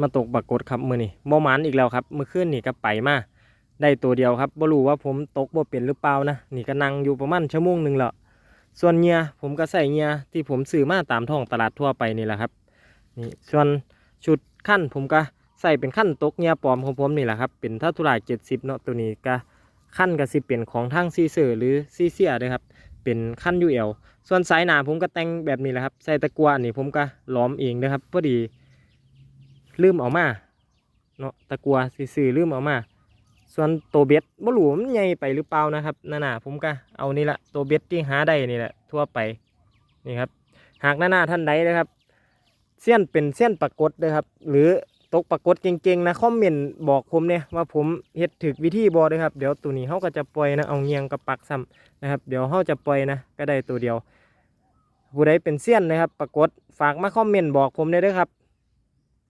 มาตกปรากฏครับมือนี่บ่หมันอีกแล้วครับเมื่อคืนนี่ก็ไปมาได้ตัวเดียวครับบ่รู้ว่าผมตกบ่เป็นหรือเปล่านะนี่ก็นั่งอยู่ประมาณชั่วโมงหนึ่งแล้วส่วนเงียผมก็ใส่เงียที่ผมซื้อมาตามท้องตลาดทั่วไปนี่แหละครับนี่ส่วนชุดขั้นผมก็ใส่เป็นขั้นตกเงียปลอมของผมนี่แหละครับเป็นท่าทุรายเจ็ดสิบเนาะตัวนี้ก็ขั้นก็สิเป็นของทางซีเซอร์หรือซีเซียด้อครับเป็นขั้นยูเอลส่วนสายหนาผมก็แต่งแบบนี้แหละครับใส่ตะกัวนนี้ผมก็ล้อมเองนะครับพอดี ลืมเอามาเนาะตะกัวซื่อลืมเอามาส่วนตัวเบ็ดบ่รู้ว่ามันใหญ่ไปหรือเปล่านะครับนั่นน่ะผมก็เอานี่ละตัวเบ็ดที่หาได้นี่แหละทั่วไปนี่ครับ หากหน้าท่านใดนะครับเส้นเป็นเส้นปรากฏนะครับ หรือตกปรากฏเก่งๆนะคอมเมนต์บอกผมเนี่ยว่าผมเฮ็ดถึกวิธีบอเลยครับเดี๋ยวตัวนี้เขาก็จะปล่อยนะเอาเงียงกับปักซ้ำนะครับ เดี๋ยวเขาจะปล่อยนะก็ได้ตัวเดียวผู้ใดเป็นเส้นนะครับ ปรากฏฝากมาคอมเมนต์บอกผมได้ด้วยครับ